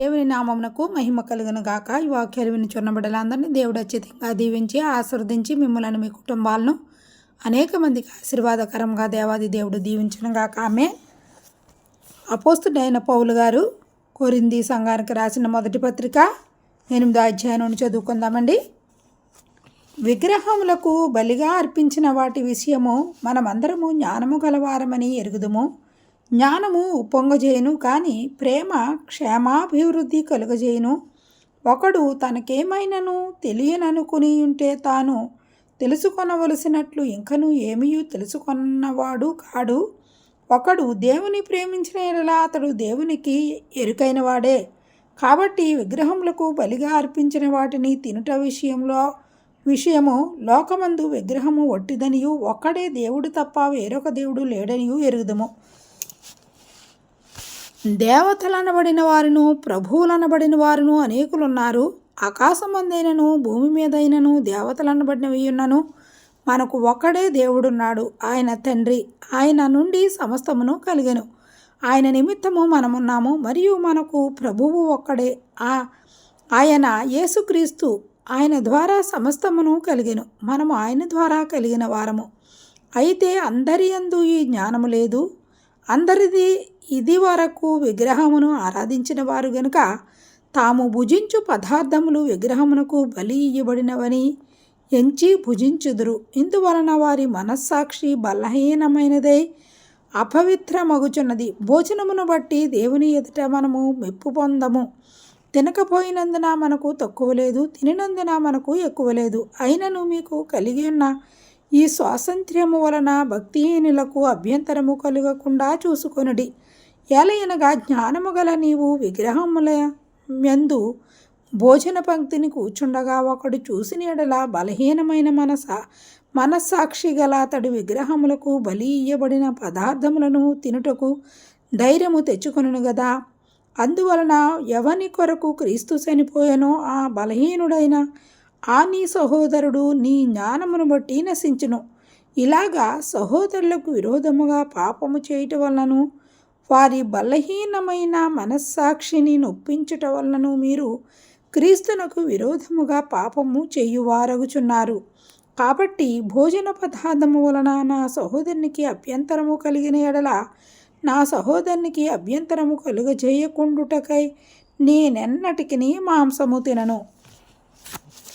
దేవుని నామమునకు మహిమ కలుగును గాక. ఈ వాక్యాలు విని బిడ్డలందరినీ దేవుడు అత్యధికంగా దీవించి ఆశీర్వదించి మిమ్మల్ని మీ కుటుంబాలను అనేక మందికి ఆశీర్వాదకరంగా దేవాది దేవుడు దీవించను గాక. ఆమె అపోస్తుడైన పౌలు గారు కోరింది సంఘానికి రాసిన మొదటి పత్రిక ఎనిమిదో అధ్యాయం నుండి చదువుకుందామండి. విగ్రహములకు బలిగా అర్పించిన వాటి విషయము మనమందరము జ్ఞానము గలవారమని ఎరుగుదుము. జ్ఞానము పొంగజేయును కానీ ప్రేమ క్షేమాభివృద్ధి కలుగజేయును. ఒకడు తనకేమైనను తెలియననుకుని ఉంటే తాను తెలుసుకొనవలసినట్లు ఇంకను ఏమీ తెలుసుకొన్నవాడు కాడు. ఒకడు దేవుని ప్రేమించిన ఎడలా అతడు దేవునికి ఎరుకైనవాడే. కాబట్టి విగ్రహములకు బలిగా అర్పించిన వాటిని తినుట విషయంలో విషయము లోకమందు విగ్రహము ఒట్టిదనియు ఒక్కడే దేవుడు తప్ప వేరొక దేవుడు లేడనియు ఎరుగుదము. దేవతలనబడిన వారును ప్రభువులనబడిన వారును అనేకులున్నారు. ఆకాశమందైనను భూమి మీదైనను దేవతలనబడినవి ఉన్నను మనకు ఒక్కడే దేవుడున్నాడు. ఆయన తండ్రి ఆయన నుండి సమస్తమును కలిగెను. ఆయన నిమిత్తము మనమున్నాము మరియు మనకు ప్రభువు ఒక్కడే. ఆ ఆయన యేసుక్రీస్తు ఆయన ద్వారా సమస్తమును కలిగెను. మనము ఆయన ద్వారా కలిగిన వారము. అయితే అందరి అందు ఈ జ్ఞానము లేదు. అందరిది ఇది వరకు విగ్రహమును ఆరాధించిన వారు గనుక తాము భుజించు పదార్థములు విగ్రహమునకు బలి ఇయ్యబడినవని ఎంచి భుజించుదురు. ఇందువలన వారి మనస్సాక్షి బలహీనమైనదై అపవిత్రమగుచున్నది. భోజనమును బట్టి దేవుని ఎదుట మనము మెప్పు పొందము. తినకపోయినందున మనకు తక్కువ లేదు తినినందున మనకు ఎక్కువ లేదు. అయినను మీకు కలిగి ఉన్న ఈ స్వాతంత్ర్యము వలన భక్తిహీనులకు అభ్యంతరము కలుగకుండా చూసుకొనుడి. ఎలయనగా జ్ఞానము గల నీవు విగ్రహముల యందు భోజన పంక్తిని కూర్చుండగా ఒకడు చూసిన ఎడల బలహీనమైన మనస మనస్సాక్షి గల అతడి విగ్రహములకు బలి ఇయ్యబడిన పదార్థములను తినుటకు ధైర్యము తెచ్చుకొనును గదా. అందువలన ఎవని కొరకు క్రీస్తు చనిపోయానో ఆ బలహీనుడైన ఆ నీ సహోదరుడు నీ జ్ఞానమును బట్టి నశించును. ఇలాగా సహోదరులకు విరోధముగా పాపము చేయటం వలనను వారి బలహీనమైన మనస్సాక్షిని నొప్పించుట వలనను మీరు క్రీస్తునకు విరోధముగా పాపము చేయువారగుచున్నారు. కాబట్టి భోజన పదార్థము వలన నా సహోదరునికి అభ్యంతరము కలిగిన ఎడల నా సహోదరునికి అభ్యంతరము కలుగజేయకుండుటకై నేనెన్నటికి మాంసము తినను.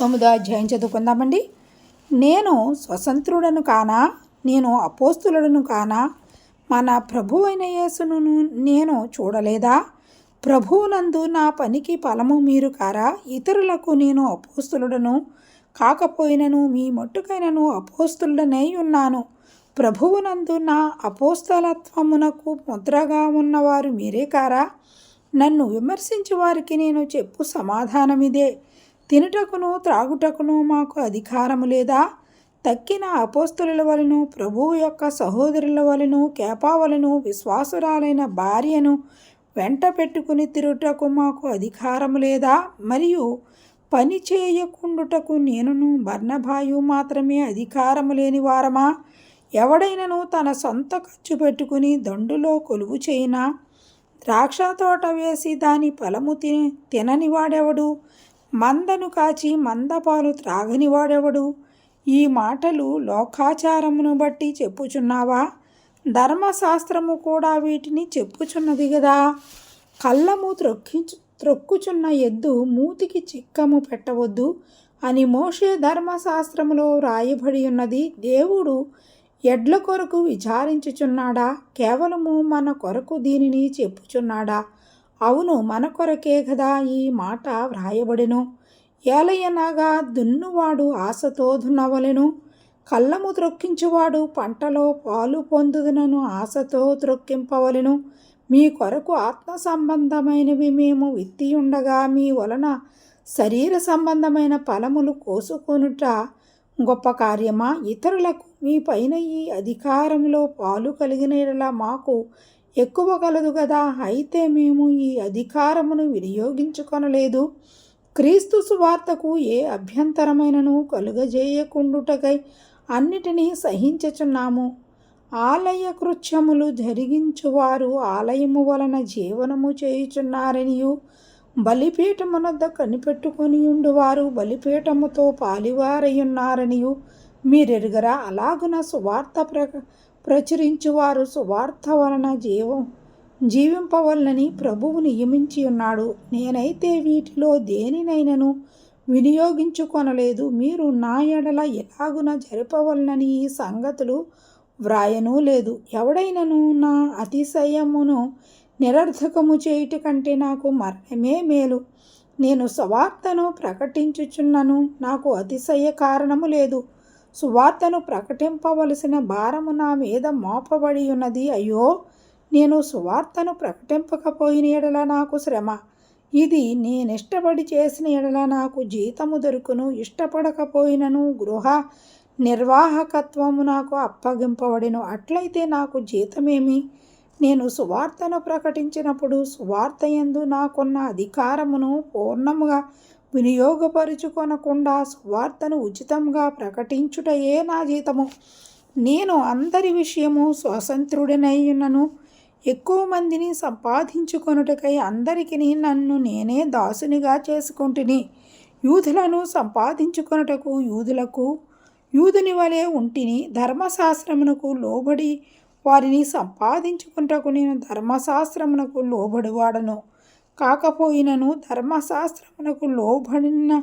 తొమ్మిదో అధ్యాయం చదువుకుందామండి. నేను స్వతంత్రుడను కానా? నేను అపోస్తులను కానా? మన ప్రభు అయిన యేసును నేను చూడలేదా? ప్రభువునందు నా పనికి ఫలము మీరు కారా? ఇతరులకు నేను అపోస్తులుడను కాకపోయినను మీ మట్టుకైనను అపోస్తులుడనై ఉన్నాను. ప్రభువునందు నా అపోస్తలత్వమునకు ముద్రగా ఉన్నవారు మీరే కారా? నన్ను విమర్శించే వారికి నేను చెప్పు సమాధానమిదే. తినుటకును త్రాగుటకును మాకు అధికారము లేదా? తక్కిన అపోస్తుల వలను ప్రభువు యొక్క సహోదరుల వలను కేపావలను విశ్వాసురాలైన భార్యను వెంట పెట్టుకుని తిరుగుటకు మాకు అధికారము లేదా? మరియు పని చేయకుండుటకు నేనును బర్ణభాయు మాత్రమే అధికారము లేని వారమా? ఎవడైనను తన సొంత ఖర్చు పెట్టుకుని దండులో కొలువు చేయినా? ద్రాక్ష తోట వేసి దాని ఫలము తిని తిననివాడెవడు మందను కాచి మందపాలు త్రాగనివాడెవడు ఈ మాటలు లోకాచారమును బట్టి చెప్పుచున్నావా? ధర్మశాస్త్రము కూడా వీటిని చెప్పుచున్నది కదా కళ్ళము త్రొక్కించు త్రొక్కుచున్న ఎద్దు మూతికి చిక్కము పెట్టవద్దు అని మోషే ధర్మశాస్త్రములో రాయబడి ఉన్నది దేవుడు ఎడ్ల కొరకు విచారించుచున్నాడా? కేవలము మన కొరకు దీనిని చెప్పుచున్నాడా? అవును మన కొరకే కదా ఈ మాట వ్రాయబడిను. ఏలయ్యనాగా దున్నువాడు ఆశతో దున్నవలెను. కళ్ళము త్రొక్కించువాడు పంటలో పాలు పొందుదునను ఆశతో త్రొక్కింపవలెను. మీ కొరకు ఆత్మ సంబంధమైనవి మేము విత్తి ఉండగా మీ వలన శరీర సంబంధమైన ఫలములు కోసుకొనుట గొప్ప కార్యమా? ఇతరులకు మీ పైన ఈ అధికారంలో పాలు కలిగిన మాకు ఎక్కువ కలదు కదా అయితే మేము ఈ అధికారమును వినియోగించుకొనలేదు. క్రీస్తు సువార్తకు ఏ అభ్యంతరమైనను కలుగజేయకుండుటకై అన్నిటినీ సహించుచున్నాము. ఆలయ కృత్యములు జరిగించువారు ఆలయము వలన జీవనము చేయుచున్నారనియు బలిపీఠమునద్ద కనిపెట్టుకొని ఉండువారు బలిపీఠముతో పాలివారయున్నారనియు మీరెరుగరా అలాగున సువార్త ప్ర ప్రచురించువారు సువార్త వలన జీవం జీవింపవల్లని ప్రభువు నియమించి ఉన్నాడు. నేనైతే వీటిలో దేనినైనను వినియోగించుకొనలేదు. మీరు నా ఎడల ఎలాగున జరపవలనని ఈ సంగతులు వ్రాయనూ లేదు. ఎవడైనను నా అతిశయమును నిరర్థకము చేయుట కంటే నాకు మరణమే మేలు. నేను సువార్తను ప్రకటించుచున్నను. నాకు అతిశయ కారణము లేదు. సువార్తను ప్రకటింపవలసిన భారము నా మీద మోపబడి ఉన్నది అయ్యో! నేను సువార్తను ప్రకటింపకపోయిన ఎడల నాకు శ్రమ. ఇది నేనిష్టపడి చేసిన ఎడల నాకు జీతము దొరుకును ఇష్టపడకపోయినను గృహ నిర్వాహకత్వము నాకు అప్పగింపబడిను. అట్లయితే నాకు జీతమేమి? నేను సువార్తను ప్రకటించినప్పుడు సువార్త ఎందు నాకున్న అధికారమును పూర్ణముగా వినియోగపరుచుకొనకుండా సువార్తను ఉచితంగా ప్రకటించుటయే నా జీతము. నేను అందరి విషయము స్వతంత్రుడినయ్యున్నను ఉన్నను ఎక్కువ మందిని సంపాదించుకొనుటకై అందరికి నన్ను నేనే దాసునిగా చేసుకుంటుని. యూదులను సంపాదించుకొనుటకు యూదులకు యూదుని వలె ఉంటిని ధర్మశాస్త్రమునకు లోబడి వారిని సంపాదించుకుంటకు నేను ధర్మశాస్త్రమునకు లోబడివాడను. కాకపోయినను ధర్మశాస్త్రమునకు లోబడిన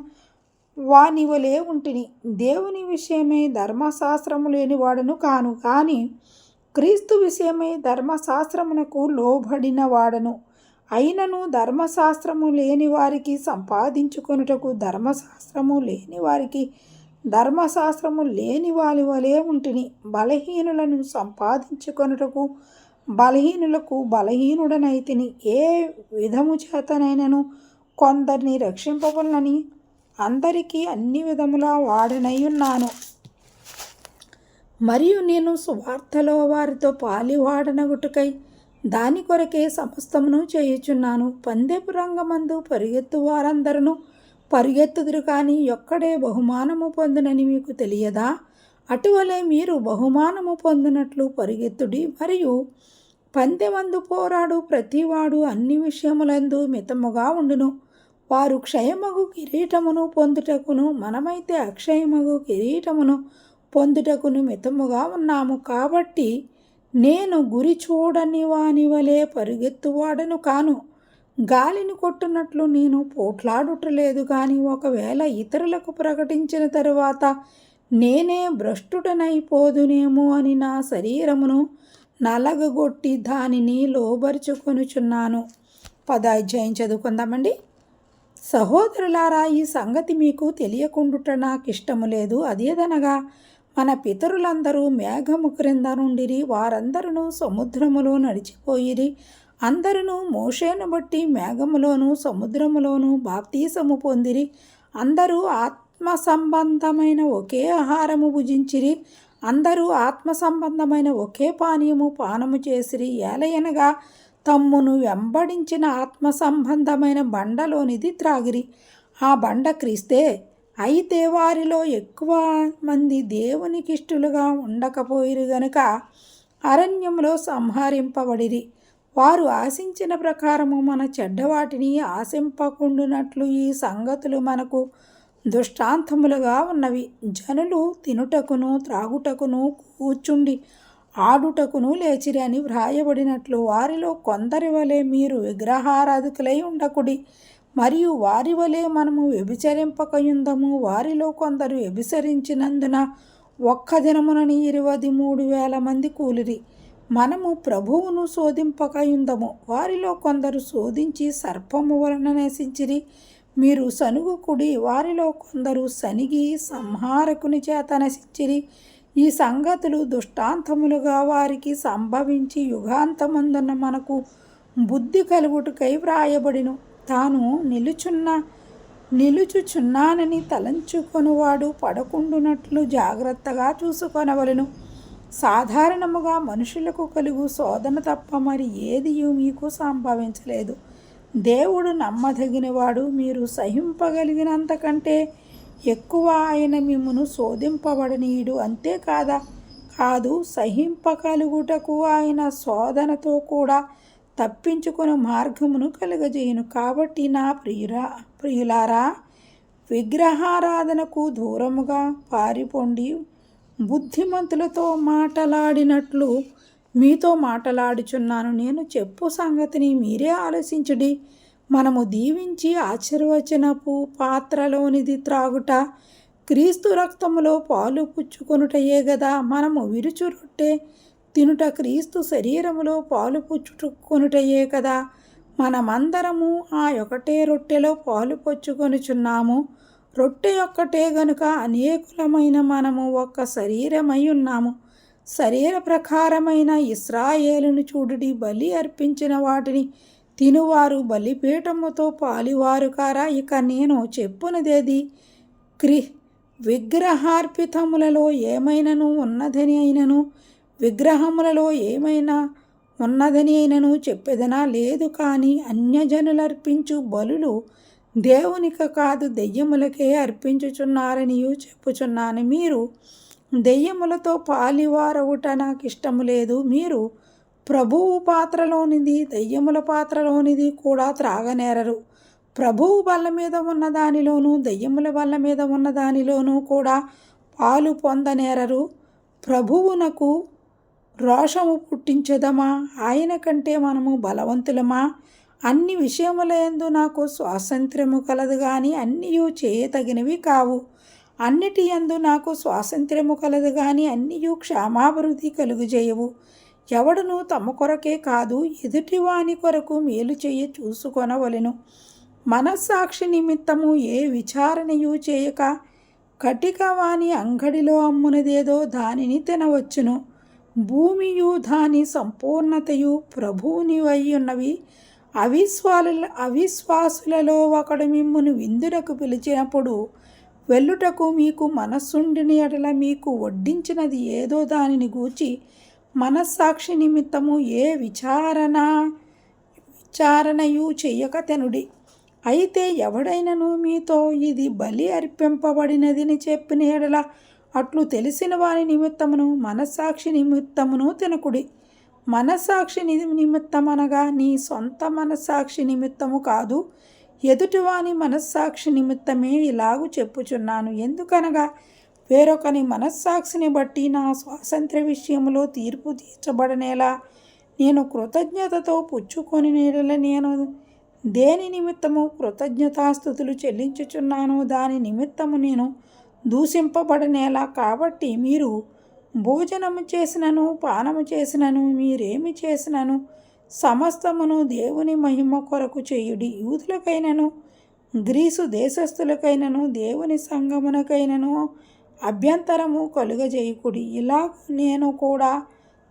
వాని వలె ఉంటిని. దేవుని విషయమై ధర్మశాస్త్రము లేనివాడను కాను. కానీ క్రీస్తు విషయమై ధర్మశాస్త్రమునకు లోబడిన వాడను అయినను ధర్మశాస్త్రము లేని వారికి సంపాదించుకొనుటకు ధర్మశాస్త్రము లేని వారికి ధర్మశాస్త్రము లేని వారి వలె ఉంటిని. బలహీనులను సంపాదించుకొనుటకు బలహీనులకు బలహీనుడనైతిని. ఏ విధము చేతనైనను కొందరిని రక్షింపవలనని అందరికీ అన్ని విధములా వాడనై ఉన్నాను. మరియు నేను సువార్తలో వారితో పాలివాడనగుటకై దాని కొరకే సమస్తమును చేయుచున్నాను. పందెపు రంగమందు పరిగెత్తు వారందరూ పరిగెత్తుదురు కానీ ఒక్కడే బహుమానము పొందునని మీకు తెలియదా? అటువలే మీరు బహుమానము పొందినట్లు పరిగెత్తుడి మరియు పందెమందు పోరాడు ప్రతివాడు అన్ని విషయములందు మితముగా ఉండును. వారు క్షయమగు కిరీటమును పొందుటకును మనమైతే అక్షయమగు కిరీటమును పొందుటకును మితముగా ఉన్నాము కాబట్టి నేను గురి చూడని వాని వలె పరుగెత్తువాడను కాను. గాలిని కొట్టునట్లు నేను పోట్లాడుటలేదు కానీ ఒకవేళ ఇతరులకు ప్రకటించిన తరువాత నేనే భ్రష్టుడనైపోదునేమో అని నా శరీరమును నలగగొట్టి దానిని లోబరుచుకొనుచున్నాను. పదాధ్యాయం చదువుకుందామండి. సహోదరులారా ఈ సంగతి మీకు తెలియకుండుట నాకు ఇష్టము లేదు. అదేదనగా మన పితరులందరూ మేఘము క్రింద నుండిరి వారందరూ సముద్రములో నడిచిపోయిరి. అందరూ మోషేను బట్టి మేఘములోను సముద్రములోను బాప్తీసము పొందిరి. అందరూ ఆత్మ సంబంధమైన ఒకే ఆహారము భుజించిరి. అందరూ ఆత్మ సంబంధమైన ఒకే పానీయము పానము చేసిరి. ఏలయనగా తమ్మును వెంబడించిన ఆత్మ సంబంధమైన బండలోనిది త్రాగిరి. ఆ బండ క్రీస్తే అయితే వారిలో ఎక్కువ మంది దేవునికిష్టులుగా ఉండకపోయిరు గనుక అరణ్యంలో సంహరింపబడిరి. వారు ఆశించిన ప్రకారము మన చెడ్డవాటిని ఆశింపకుండునట్లు ఈ సంగతులు మనకు దృష్టాంతములుగా ఉన్నవి. జనులు తినుటకును త్రాగుటకును కూర్చుండి ఆడుటకును లేచిరి అని వ్రాయబడినట్లు వారిలో కొందరి వలె మీరు విగ్రహారాధకులై ఉండకుడి. మరియు వారి వలె మనము వ్యభిచరింపకయుందము. వారిలో కొందరు వ్యభిచరించినందున ఒక్క దినమునని ఇరవై మూడు వేల మంది కూలిరి. మనము ప్రభువును శోధింపకయుందము. వారిలో కొందరు శోధించి సర్పము వలన నశించిరి మీరు సనుగుకుడి. వారిలో కొందరు సనిగి సంహారకుని చేత నశించిరి. ఈ సంగతులు దుష్టాంతములుగా వారికి సంభవించి యుగాంతమందున్న మనకు బుద్ధి కలుగుటకై వ్రాయబడిను. తాను నిలుచున్న నిలుచుచున్నానని తలంచుకొనువాడు పడకుండునట్లు జాగ్రత్తగా చూసుకొనవలను. సాధారణముగా మనుషులకు కలుగు శోధన తప్ప మరి ఏది మీకు సంభవించలేదు. దేవుడు నమ్మదగినవాడు మీరు సహింపగలిగినంతకంటే ఎక్కువ ఆయన మిమ్మను శోధింపబడనీయుడు అంతేకాదా? కాదు సహింపగలుగుటకు ఆయన శోధనతో కూడా తప్పించుకుని మార్గమును కలుగజేయును. కాబట్టి నా ప్రియురా ప్రియులారా విగ్రహారాధనకు దూరముగా పారిపోండి బుద్ధిమంతులతో మాటలాడినట్లు మీతో మాటలాడుచున్నాను. నేను చెప్పు సంగతిని మీరే ఆలోచించుడి. మనము దీవించి ఆశీర్వచనపు పాత్రలోనిది త్రాగుట క్రీస్తు రక్తములో పాలు పుచ్చుకొనుటయే గదా. మనము విరుచురొట్టే తినుట క్రీస్తు శరీరములో పాలు పుచ్చుకొనుటయే కదా. మనమందరము ఆ ఒకటే రొట్టెలో పాలు పుచ్చుకొనుచున్నాము. రొట్టె ఒక్కటే గనుక అనేకులమైన మనము ఒక్క శరీరమై ఉన్నాము. శరీర ప్రకారమైన ఇస్రాయేలును చూడుడి బలి అర్పించిన వాటిని తినువారు బలిపీఠముతో పాలివారు కారా? ఇక నేను చెప్పునదేది? క్రి విగ్రహార్పితములలో ఏమైనను? ఉన్నదని అయినను? విగ్రహములలో ఏమైనా ఉన్నదని అయినను చెప్పేదనా? లేదు కానీ అన్యజనులర్పించు బలులు దేవునికి కాదు దెయ్యములకే అర్పించుచున్నారనియు చెప్పుచున్నాను. మీరు దెయ్యములతో పాలివారవుట నాకు ఇష్టము లేదు. మీరు ప్రభువు పాత్రలోనిది దెయ్యముల పాత్రలోనిది కూడా త్రాగనేరరు. ప్రభువు బల్ల మీద ఉన్న దానిలోనూ దెయ్యముల బల్ల మీద ఉన్న దానిలోనూ కూడా పాలు పొందనేరరు. ప్రభువునకు రోషము పుట్టించదమా? ఆయన కంటే మనము బలవంతులమా? అన్ని విషయముల యందు నాకు స్వాతంత్ర్యము కలదు కానీ అన్నీ చేయతగినవి కావు. అన్నిటి యందు నాకు స్వాతంత్ర్యము కలదు కానీ అన్నీ క్షేమాభివృద్ధి కలుగుజేయవు ఎవడును తమ కొరకే కాదు ఎదుటివాని కొరకు మేలు చేయ చూసుకొనవలెను. మనస్సాక్షి నిమిత్తము ఏ విచారణయు చేయక కటిక వాని అంగడిలో అమ్మునదేదో దానిని తినవచ్చును. భూమియు దాని సంపూర్ణతయు ప్రభువుని ఉన్నవి అవిశ్వాల అవిశ్వాసులలో ఒకడు మిమ్మును విందులకు పిలిచినప్పుడు వెళ్ళుటకు మీకు మనస్సుండిని అడల మీకు వడ్డించినది ఏదో దానిని గూర్చి మనస్సాక్షి నిమిత్తము ఏ విచారణ విచారణయు చెయ్యక తెనుడి. అయితే ఎవడైనను మీతో ఇది బలి అర్పింపబడినదని చెప్పిన ఎడల అట్లు తెలిసిన వారి నిమిత్తమును మనస్సాక్షి నిమిత్తమును తినకుడి. మనస్సాక్షి నిమిత్తమనగా నీ సొంత మనస్సాక్షి నిమిత్తము కాదు ఎదుటివాని మనస్సాక్షి నిమిత్తమే ఇలాగు చెప్పుచున్నాను. ఎందుకనగా వేరొకని మనస్సాక్షిని బట్టి నా స్వాతంత్ర్య విషయంలో తీర్పు తీర్చబడనేలా నేను కృతజ్ఞతతో పుచ్చుకొని నేడల నేను దేని నిమిత్తము కృతజ్ఞతాస్థుతులు చెల్లించుచున్నానో దాని నిమిత్తము నేను దూషింపబడనేలా కాబట్టి మీరు భోజనము చేసినను పానము చేసినను మీరేమి చేసినను సమస్తమును దేవుని మహిమ కొరకు చేయుడి యూదులకైనను గ్రీసు దేశస్థులకైనను దేవుని సంగమునకైనను అభ్యంతరము కలుగజేయకుడి. ఇలా నేను కూడా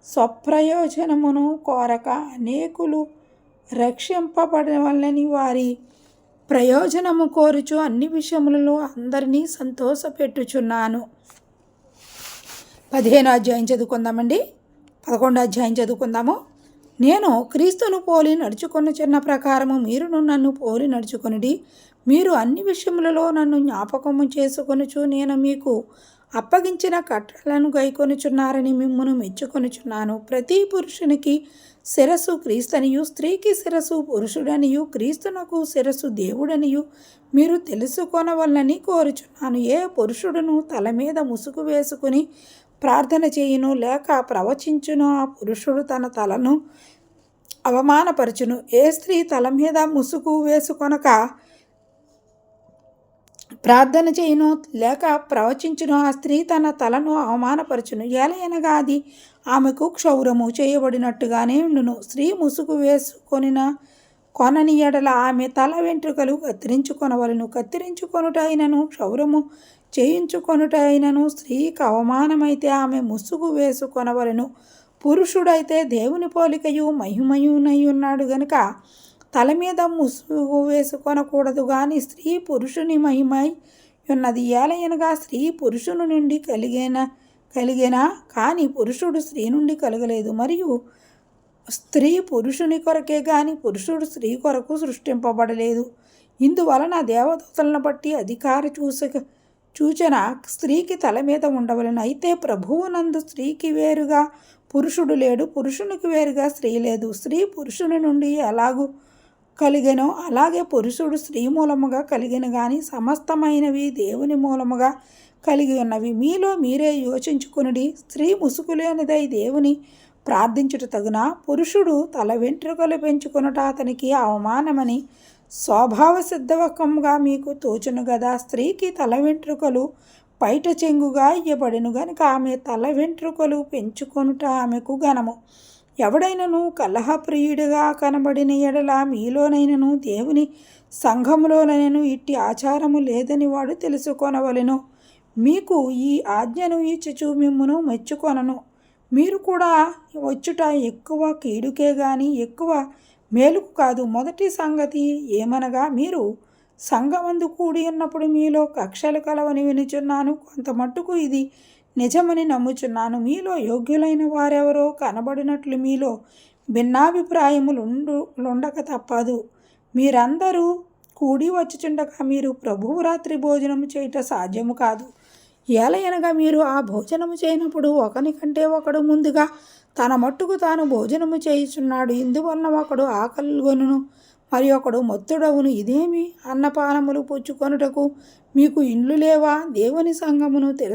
స్వప్రయోజనమును కోరక అనేకులు రక్షింపబడవలని వారి ప్రయోజనము కోరుచు అన్ని విషయములలో అందరినీ సంతోషపెట్టుచున్నాను. పదిహేను అధ్యాయం చదువుకుందామండి. పదకొండు అధ్యాయం చదువుకుందాము. నేను క్రీస్తును పోలి నడుచుకున్న చిన్న ప్రకారము మీరును నన్ను పోలి నడుచుకొనిడి మీరు అన్ని విషయములలో నన్ను జ్ఞాపకము చేసుకొనుచు నేను మీకు అప్పగించిన కట్టలను గైకొనుచున్నారని మిమ్మను మెచ్చుకొనుచున్నాను. ప్రతి పురుషునికి శిరస్సు క్రీస్తనియు స్త్రీకి శిరస్సు పురుషుడనియు క్రీస్తునకు శిరస్సు దేవుడనియు. మీరు తెలుసుకొనవల్లని కోరుచున్నాను. ఏ పురుషుడును తల మీద ముసుగు వేసుకుని ప్రార్థన చేయును లేక ప్రవచించును ఆ పురుషుడు తన తలను అవమానపరచును. ఏ స్త్రీ తల మీద ముసుగు వేసుకొనక ప్రార్థన చేయును లేక ప్రవచించును. ఆ స్త్రీ తన తలను అవమానపరచును. ఎలయనగా అది ఆమెకు క్షౌరము చేయబడినట్టుగానే ఉండును. స్త్రీ ముసుగు వేసుకొనిన కొనని ఎడల ఆమె తల వెంట్రుకలు కత్తిరించుకొనవలను. కత్తిరించుకొనుటైనను క్షౌరము చేయించుకొనుట అయినను. స్త్రీకి అవమానమైతే ఆమె ముసుగు వేసుకొనవలను. పురుషుడైతే దేవుని పోలికయు మహిమయునై ఉన్నాడు గనుక తల మీద ముసుగు వేసుకొనకూడదు కానీ స్త్రీ పురుషుని మహిమై ఉన్నది. ఏలయనగా స్త్రీ పురుషుని నుండి కలిగిన కలిగినా? కానీ పురుషుడు స్త్రీ నుండి కలగలేదు. మరియు స్త్రీ పురుషుని కొరకే కానీ పురుషుడు స్త్రీ కొరకు సృష్టింపబడలేదు. ఇందువలన దేవదూతలను బట్టి అధికార చూసక సూచన స్త్రీకి తల మీద ఉండవలను. అయితే ప్రభువునందు స్త్రీకి వేరుగా పురుషుడు లేడు పురుషునికి వేరుగా స్త్రీ లేదు. స్త్రీ పురుషుని నుండి ఎలాగూ కలిగెను అలాగే పురుషుడు స్త్రీ మూలముగా కలిగిన కానీ సమస్తమైనవి దేవుని మూలముగా కలిగి ఉన్నవి. మీలో మీరే యోచించుకునుడి. స్త్రీ ముసుగులేనిదై దేవుని ప్రార్థించుట తగున పురుషుడు తల వెంట్రుకలు పెంచుకొనుట అతనికి అవమానమని స్వభావ సిద్ధవకంగా మీకు తోచును గదా. స్త్రీకి తల వెంట్రుకలు పైట చెంగుగా ఇయ్యబడిను గనుక ఆమె తల వెంట్రుకలు పెంచుకొనుట ఆమెకు ఘనము. ఎవడైనను కలహప్రియుడిగా కనబడిన ఎడల మీలోనైనను దేవుని సంఘములోనైనను ఇట్టి ఆచారము లేదని వాడు తెలుసుకొనవలెను. మీకు ఈ ఆజ్ఞను ఇచ్చుచు మిమ్మును మెచ్చుకొనను. మీరు కూడా వచ్చుట ఎక్కువ కీడుకే గాని ఎక్కువ మేలుకు కాదు. మొదటి సంగతి ఏమనగా మీరు సంఘమందు కూడి ఉన్నప్పుడు మీలో కక్షలు కలవని వినుచున్నాను. కొంత మట్టుకు ఇది నిజమని నమ్ముచున్నాను. మీలో యోగ్యులైన వారెవరో కనబడినట్లు మీలో భిన్నాభిప్రాయములుండు తప్పదు. మీరందరూ కూడి వచ్చుచుండగా మీరు ప్రభువు రాత్రి భోజనము చేయట సాధ్యము కాదు. ఏలయనగా మీరు ఆ భోజనము చేయనప్పుడు ఒకనికంటే ఒకడు ముందుగా తన మట్టుకు తాను భోజనము చేయుచున్నాడు. ఇందువలన ఒకడు ఆకలిగొనును మరి ఒకడు మొత్తుడవును. ఇదేమి అన్నపానములు పుచ్చుకొనుటకు మీకు ఇండ్లు లేవా? దేవుని సంగమును తెలుసు